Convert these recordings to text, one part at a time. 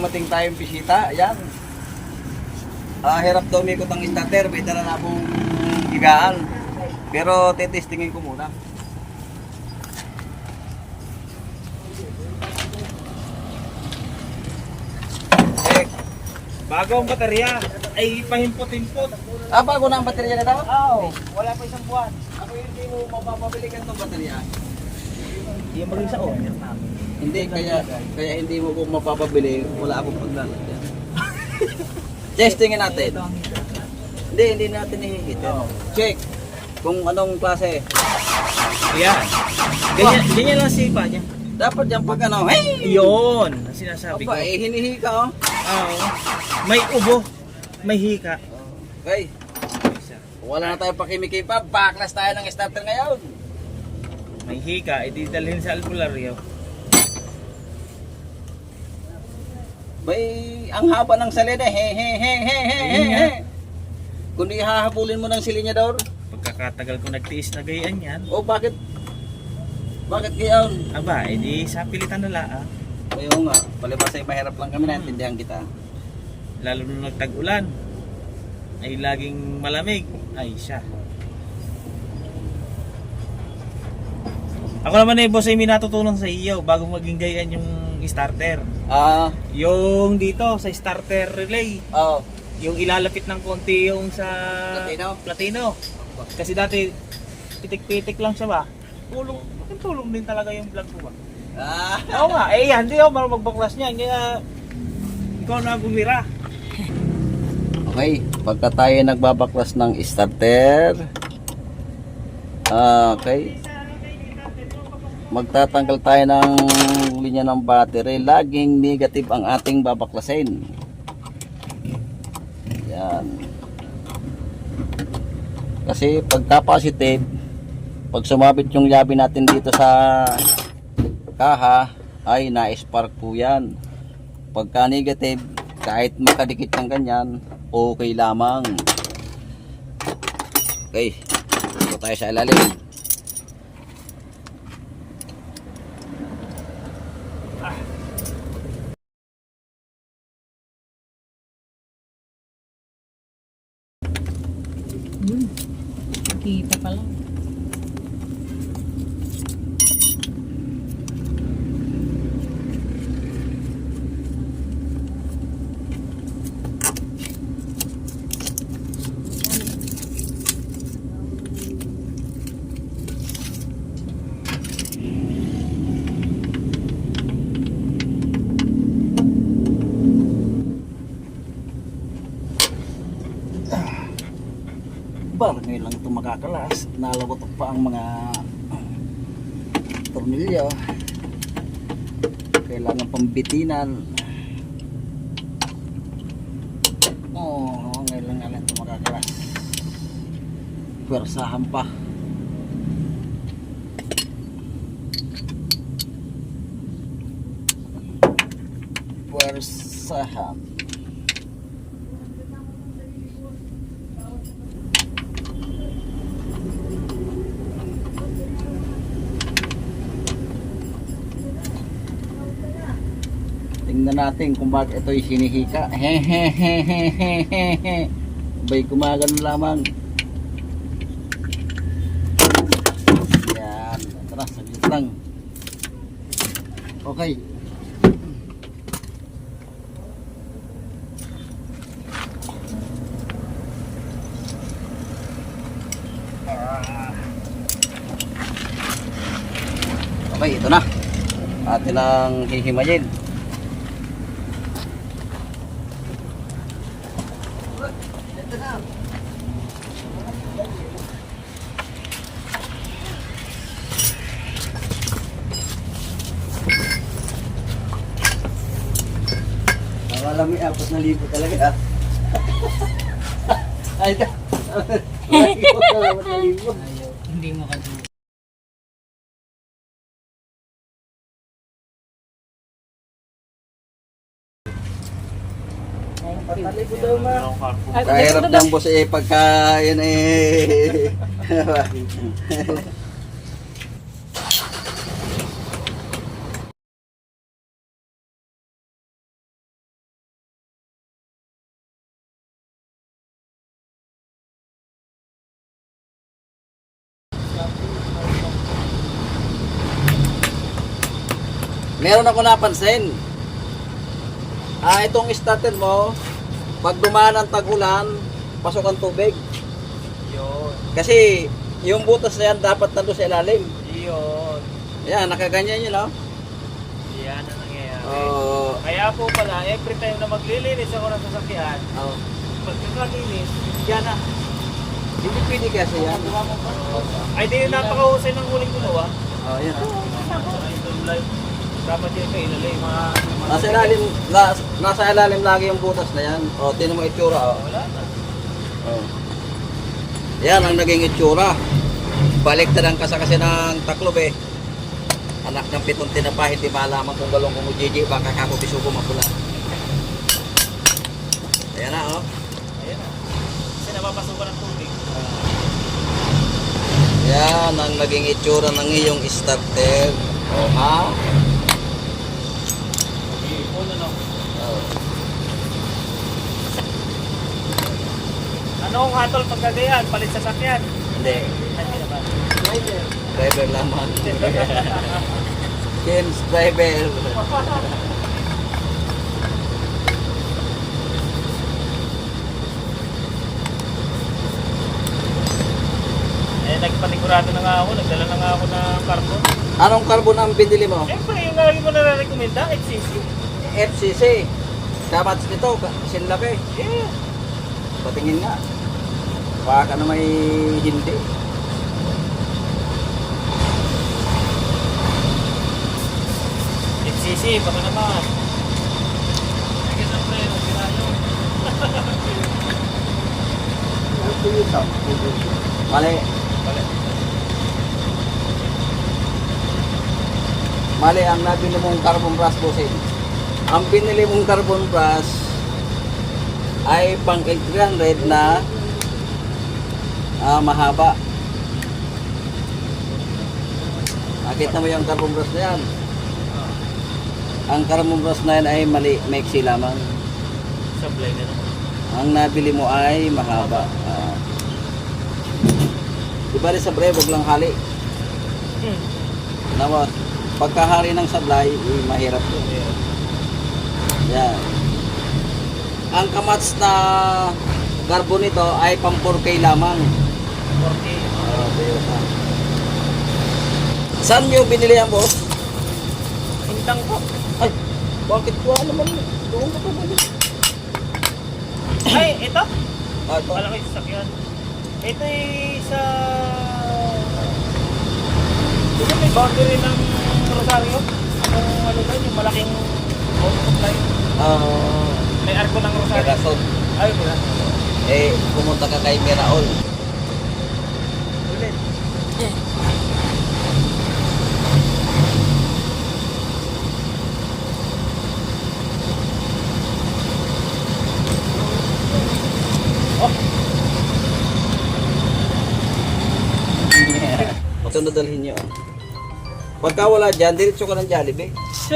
May dumating tayong bisita. Yan. Ah, hirap daw umikot ang starter. May dala na akong higaan. Pero tetestingin ko muna. Eh, Bago ang baterya, ay pahimpot-himpot. ah, bago na ang baterya na daw? Oo, wala pa isang buwan. Ako hindi mo mapapabili ka itong baterya. Hindi mo rin sa owner namin. Hindi, kaya kaya hindi mo ko mapapabili. Wala akong paglalagyan. Testingin natin. Hindi, hindi natin ihihit. Oo. Check kung anong klase. Ayan. Ganyan, ganyan lang sipa niya. Dapat yan pag ano, hey! Yun, ang sinasabi ko. Aba, eh, hinihika oh. Oo. May ubo, may hika. Okay, wala na tayong pakimikipa. Backlash tayo ng starter ngayon. May hika, edi dalhin sa albularyo. Bay, ang haba ng salida. He, he, he, he, he, he, he. Kung di hahabulin mo ng silinyador, Pagkakatagal ko nagtiis na gayaan yan, o bakit? Bakit gayon? aba, edi sa pilitan na laa. Ayaw nga, palibas ay mahirap lang kami, naintindihan kita. Lalo nung nagtag-ulan, ay laging malamig. Ay siya. Ako naman eh, boss, ay may natutunan sa iyo bago maging gayaan yung starter. Ah, Yung dito sa starter relay, oh, yung ilalapit ng konti yung sa Platino? Platino. Kasi dati pitik-pitik lang siya ba? Tulong, tulong din talaga yung vlog ko ba? ah, Oo nga, eh yan, hindi ako marunong magbaklas niyan, kaya ikaw na bumira. Okay, pagka tayo nagbabaklas ng starter, ah, okay, magtatanggal tayo ng linya ng battery. Laging negative ang ating babaklasin. Yan. Kasi pagka positive, pag sumabit yung yabi natin dito sa kaha, ay na-spark po yan. Pagka negative, kahit makadikit ng ganyan, okay lamang. Okay, ito tayo sa ilalim. Yun. Kita pala. Bar, makakalas. Nalagotok pa ang mga tornilyo. Kailangan pambitinan. Oh, ngayon lang nga lang ito makakalas. Pwersahan pa. Pwersahan. Tingnan natin kung bakit ito sinihika. Hehehehehehe. Bay gumagano lamang. Yan. Tara, saglit lang. Okay. Okay, ito na. Atin ang hihimayin. Wala may apat na libo talaga ah. Ay ka. Hindi mo kasi. Kahirap ng boss eh pagka yun eh. Meron ako napansin. Ah, itong starter mo, pag dumaan ang tag-ulan, pasok ang tubig. Yun. Kasi yung butas na yan dapat nandun sa ilalim. Yun. Yan, nakaganyan yun, no? Yan ang nangyayari. Oo. Kaya po pala, every time na maglilinis ako ng sasakyan, Oh. pagkakalinis, yan na. Hindi pwede kasi yan. Ay, di napakahusay ng huling gumawa. Oh, yan. oh. Dapat yun kayo ilalim. Mga, Nasa ilalim, na, nasa ilalim lagi yung butas na yan. O, tinan mo itsura, oh. Wala na. Yan ang naging itsura. Baliktad ang kasa kasi ng taklob eh. Anak ng pitong tinapa, hindi malaman kung galong kung ujiji, baka kako bisugo mapula. Ayan na, oh. Ayan na. Kasi napapasukan ng tubig. Yan ang naging itsura ng iyong starter. Oh, ha? Ipon na lang. Oh. Anong hatol pagkagayan? Palit sa sakyan? Hindi. Naman. Driver lamang. James driver. Eh, nagpanigurado na nga ako. Nagdala na nga ako ng carbon. Anong carbon ang binili mo? Siyempre, yung lagi mo nare-recommenda, HCC. FCC. Dapat nito, sinlaki. Yeah. Patingin nga. Baka na may hindi. HCC, baka naman. Lagyan ng preno, sira yun. Mali. Balik. Mali ang nabili mong carbon brush bossing. Ang binili mong carbon brush ay pang 800 na ah, mahaba. Nakita mo yung carbon brush na yan. Ang carbon brush na yan ay mali, maiksi lamang. Sablay na. Ang nabili mo ay mahaba. Ah. di ba rin sa bre, wag lang hali. Hmm. Nawa, pagkahari ng sablay, eh, mahirap yun. Yeah. Yan. Ang kamats na carbon nito ay pang 4K lamang. 4K. Toyota. Saan nyo binili yan, boss? Hintang po. Ay, bakit ko naman? Doon ko pa balik. Ay, ito. Ah, ito. Malaki sa sakyan. Ito ay sa... Ito may boundary ng Rosario. Ang ano doon, yung malaking auto supply. Ah, May arko ng Rosario. Mirason. Ay, wala. Eh, pumunta ka kay Miraol. Ulit. Ito na dalhin nyo. Pagka wala dyan, diretso ka ng Jollibee.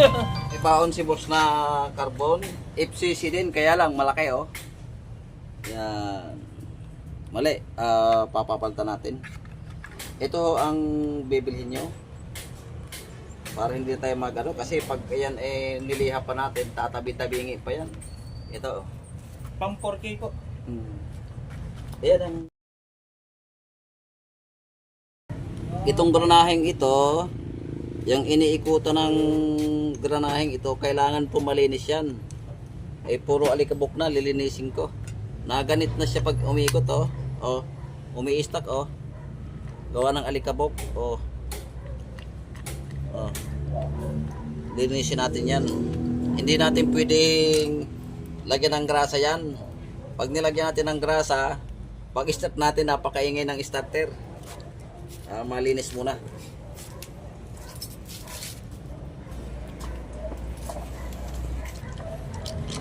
Ibaon si boss na carbon. FCC din, kaya lang malaki oh. Yan. Mali, ah papapalta natin. Ito ang bibilhin nyo. Para hindi tayo mag ano, kasi pag yan eh niliha pa natin, tatabi-tabingi pa yan. Ito oh. Pang 4K po. Hmm. Ayan ang... Itong granaheng ito, yung iniikutan ng granaheng ito, kailangan pumalinis yan. Ay puro alikabok na, lilinisin ko. Naganit na siya pag umiikot, oh. Oh, umiistak, oh. Gawa ng alikabok, oh. Oh. Lilinisin natin yan. Hindi natin pwedeng lagyan ng grasa yan. Pag nilagyan natin ng grasa, pag start natin, napakaingay ng starter. Ah, malinis muna.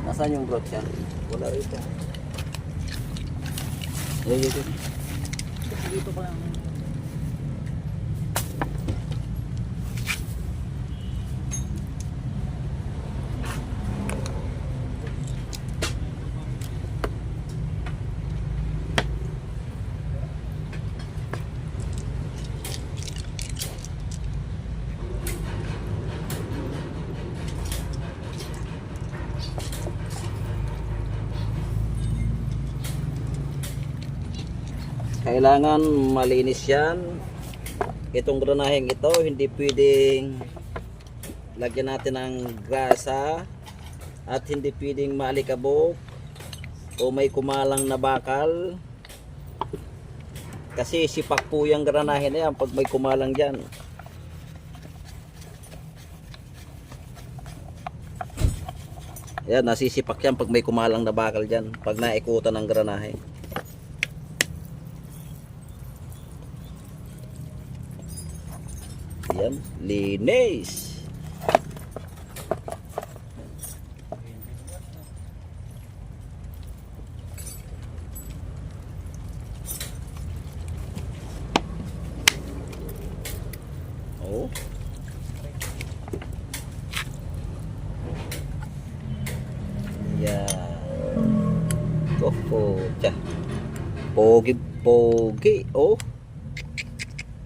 Nasaan yung brooch yan? Wala rito. Yun, yun. Dito pa lang. Kailangan malinis yan. Itong granaheng ito, hindi pwedeng lagyan natin ng grasa at hindi pwedeng maalikabok o may kumalang na bakal. Kasi sipak po yung granahe na yan pag may kumalang dyan. Yan, nasisipak yan pag may kumalang na bakal dyan. Pag naikutan ng granahe. Yan, linis. Oh. Yeah. Koko. Pogi, pogi. Oh.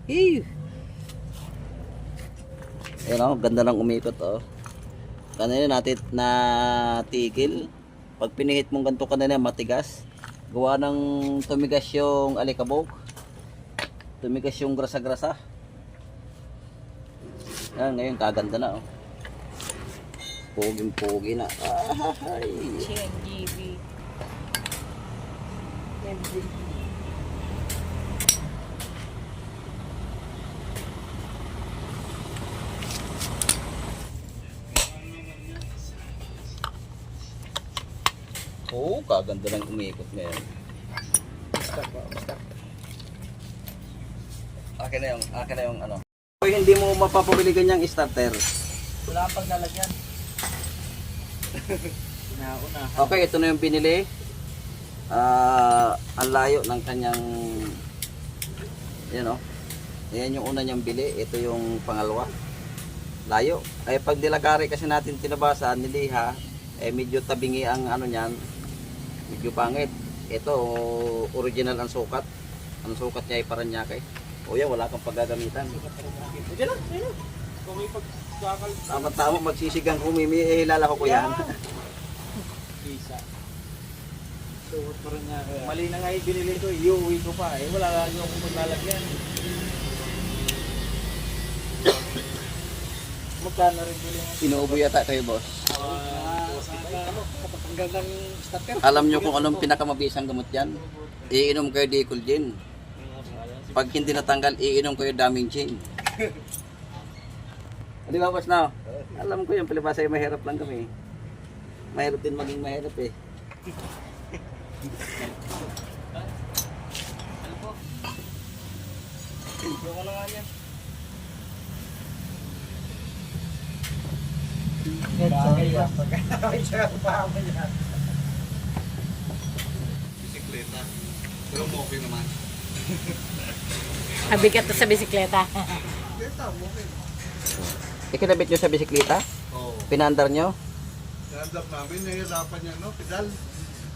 Ew. Ayan oh, ganda ng umikot oh. Kanina natin na tigil. Pag pinihit mong ganito kanina matigas. Gawa ng tumigas yung alikabok. Tumigas yung grasa-grasa. Yan, ngayon kaganda na oh. Poging-pogi na. Ay. CNGB. Oo, kaganda ng umikot ngayon. Akin na yung, akin na yung ano. Kung hindi mo mapapabili ganyang starter. Wala kang paglalagyan. Nauna. Okay, ito na yung binili. Ah, ang layo ng kanyang yan oh. Yan yung una niyang bili, ito yung pangalawa. Layo. Eh pag dilagari kasi natin tinabasa, niliha, eh medyo tabingi ang ano niyan. Medyo pangit. Ito original ang sukat. Ang sukat niya ay Paranaque. O yan, wala kang paggagamitan. Diyan lang, diyan lang. Kung may pagkakal Tama-tama magsisigang kumimi, eh hilala ko ko yan. Isa. Suot pa rin niya. Mali na nga yung binili ko, iuwi ko pa. Eh, wala nga yung paglalagyan. Magkano rin bili mo? Inuubo yata kayo, boss. Ah, Alam nyo kung anong pinakamabisang gamot yan? Iinom kayo Decolgen. Pag hindi natanggal, iinom kayo daming chain. Di ba, na? Alam ko yung palibasa ay mahirap lang kami. Mahirap din maging mahirap eh. Yung ano nga yan. Bisikleta. Pero okay naman. Habigat to sa bisikleta. Bisikleta, okay. Ikinabit nyo sa bisikleta? Oo. Pinandar nyo? Nandap namin, nahihirapan niya, no? Pedal.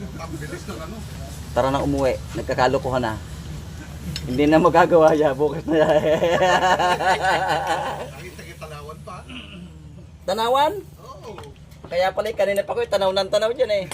Ang bilis ng ano. Tara na umuwi. Nagkakalokohan na. Hindi na magagawa ya. Bukas na yan. Nakita kita lawan pa. Tanawan? Oo. Kaya pala kanina pa ko eh, tanaw ng tanaw dyan eh.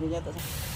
Nandiyan yata sa...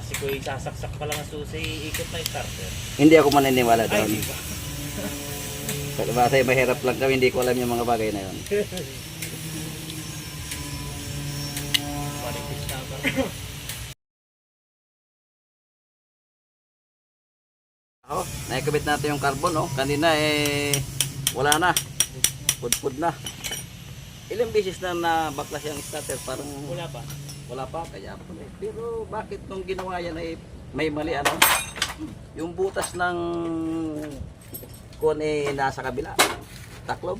Klase ko isasaksak pa lang ang susi, ikot na yung starter. Hindi ako maniniwala Ay, doon. di ba? Kasi mahirap lang kami, hindi ko alam yung mga bagay na yun. Manipis na ba? Oh, naikabit natin yung carbon, oh. Kanina eh wala na. Pudpud na. Ilang beses na nabaklas yung starter, parang Wala pa. Wala pa kaya pala. eh. Pero bakit nung ginawa yan ay may mali ano? Yung butas ng kon eh nasa kabila. Taklob.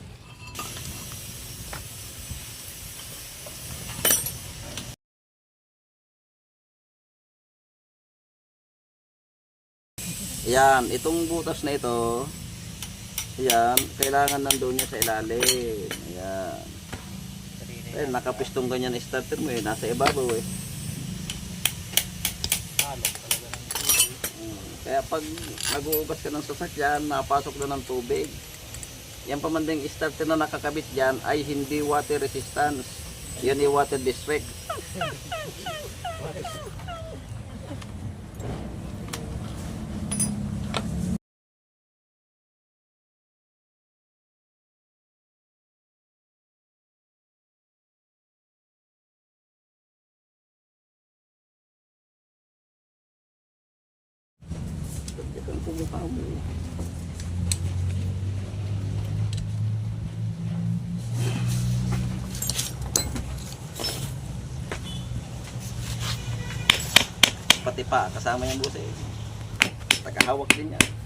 Yan, itong butas na ito, yan, kailangan nandun niya sa ilalim. Ayan. Eh, nakapistong ganyan starter mo eh, nasa ibabaw eh. Halok talaga ng tubig. Mm, Kaya pag nag-uubas ka ng sasakyan, napasok na ng tubig. Yan pa man ding starter na nakakabit dyan ay hindi water resistance. Yan yung water defect. Ang pumukha mo. Pati pa, kasama yung busi. Tagahawak din yan.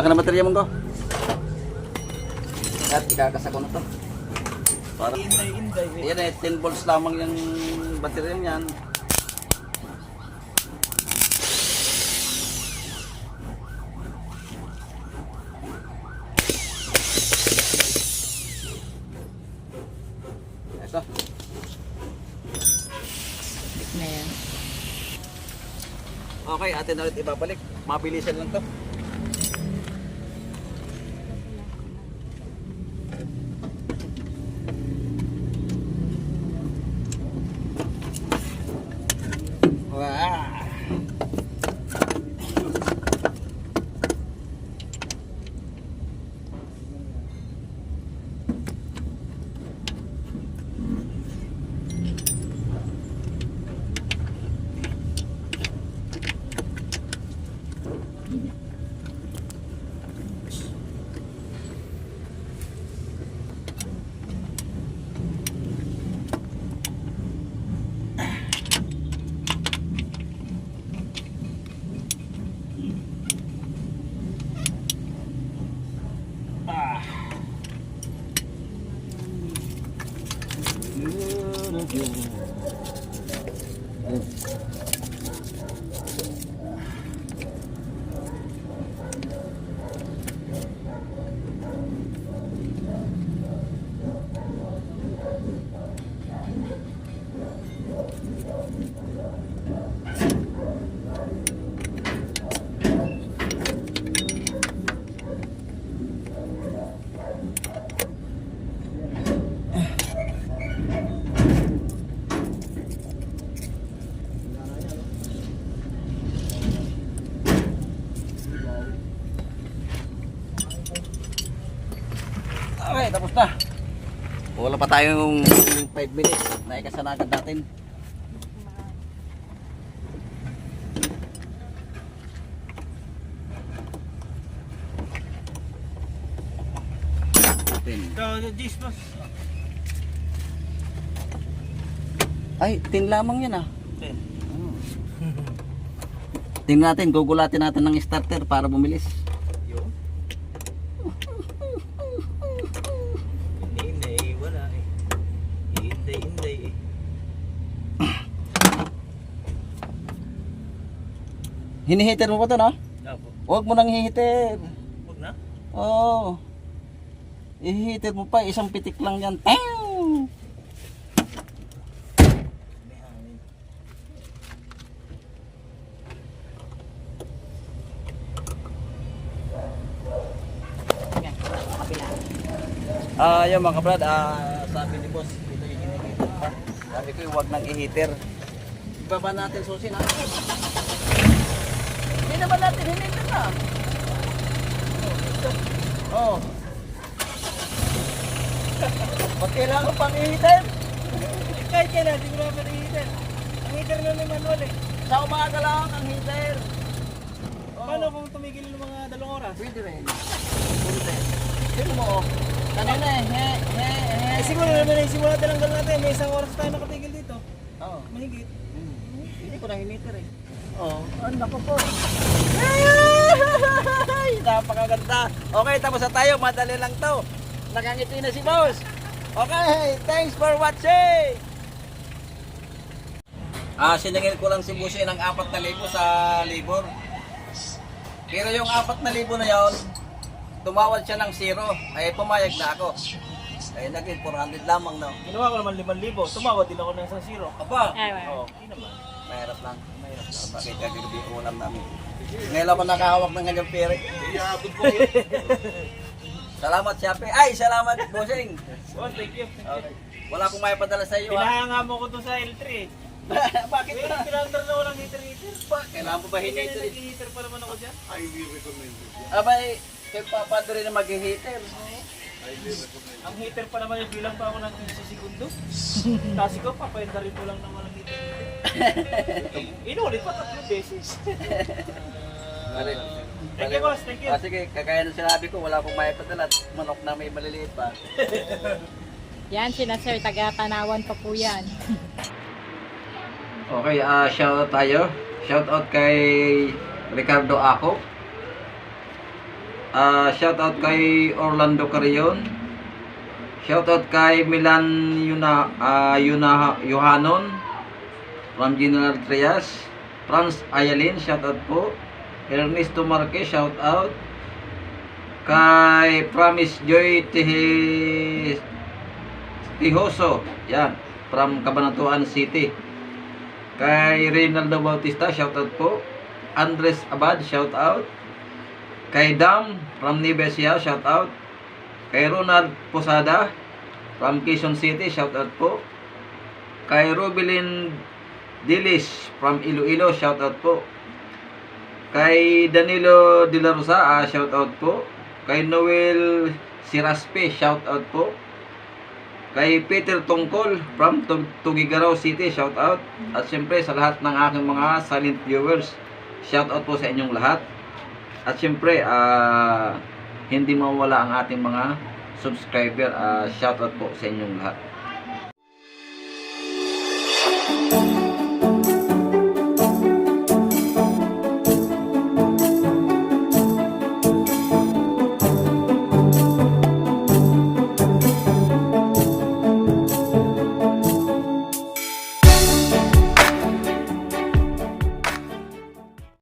Ang na baterya mo ko? At ikakasa ko na to. Para yan eh, 10 volts lamang yung baterya niyan. Ito. Na yan. Okay, atin na ulit ibabalik. Mabilisan lang to. Tayong 5 minutes. Natin. Ito, Gis, boss. Ay, tin lamang yan ah. Ten. Tingnan natin, gugulatin natin ng starter para bumilis. Yun. Inday-inday eh. Hinihitir mo ba ito, no? Opo. Huwag mo nang hihitir. Huwag na? Oo. Oh. Ihihitir mo pa, isang pitik lang yan. Tang! Ah, uh, yun mga kabrad, ah, uh, sabi ni boss, sabi ko, huwag nang ihiter. Ibaba natin susi na. Hindi naman natin hinihiter na. Oh. Ba't kailangan pang ihiter? Kahit kailan, di ko naman i-heater. Ang heater na may manual eh. Sa umaga lang ang heater. Paano kung tumigil ng mga dalawang oras? Pwede rin. Pwede. Sino mo? oh. Kanina eh, he, he, he. Eh siguro naman eh, simula talanggal natin. May isang oras tayo nakatigil dito. Oo. Mahigit. Hindi ko na hiniter eh. Oo. Oh, ano ko po. Ay, napakaganda. Okay, tapos na tayo. Madali lang to. Nakangiti na si boss. Okay, thanks for watching. Ah, siningil ko lang si Busi ng 4,000 sa labor. Pero yung 4,000 na yon, tumawad siya ng zero. Ay, pumayag na ako. Ay, naging 400 lamang no. Ginawa ko naman 5,000. Tumawad din ako ng isang zero. Aba, Ay, ay. Oo, hindi naman. Mahirap lang. Mahirap lang. Bakit kagabi yung ulam namin? Ngayon lang ako nakahawak ng kanyang pere. Iabot ko yun. Salamat, Shape. Ay, salamat, Bossing. Oh, thank you. Thank you. Okay. Wala akong may padala sa iyo. ah. Pinahanga mo ko to sa L3 eh. Bakit Eh, ba? pinandar na walang heater-heater. Kailangan ko ba Hindi na nag-heater pa naman ako dyan. Highly recommended. Abay, kay Papa rin na mag-heater. Ang heater pa naman yung bilang pa ako ng 15 segundo. Kasi ko, papayandarin ko lang ng walang heater. Inulit pa tatlong beses. Thank you, boss. Thank you. Ah, sige, kagaya ng sinabi ko, wala akong may padala. at Manok na may maliliit pa. Yan, sina sir, taga Tanawan pa po yan. Okay, ah shout out tayo. Shout out kay Ricardo Ako. Ah shout out kay Orlando Carrion. Shout out kay Milan Yuna ah Yuna Yohanon from General Trias. Franz Ayalin, shout out po. Ernesto Marquez, shout out. Kay Promise Joy Tihi Tihoso, yan, from Cabanatuan City. Kay Reynaldo Bautista, shoutout po. Andres Abad, shoutout. Kay Dam, from Nibesia, shoutout. Kay Ronald Posada, from Quezon City, shoutout po. Kay Rubilin Dilis, from Iloilo, shoutout po. Kay Danilo De La ah, shoutout po. Kay Noel Siraspe, shoutout po. Kay Peter Tungkol from Tug- Tugigaraw City, shout out. At siyempre sa lahat ng aking mga silent viewers, shout out po sa inyong lahat. At siyempre, ah, hindi mawala ang ating mga subscriber, ah, shout out po sa inyong lahat.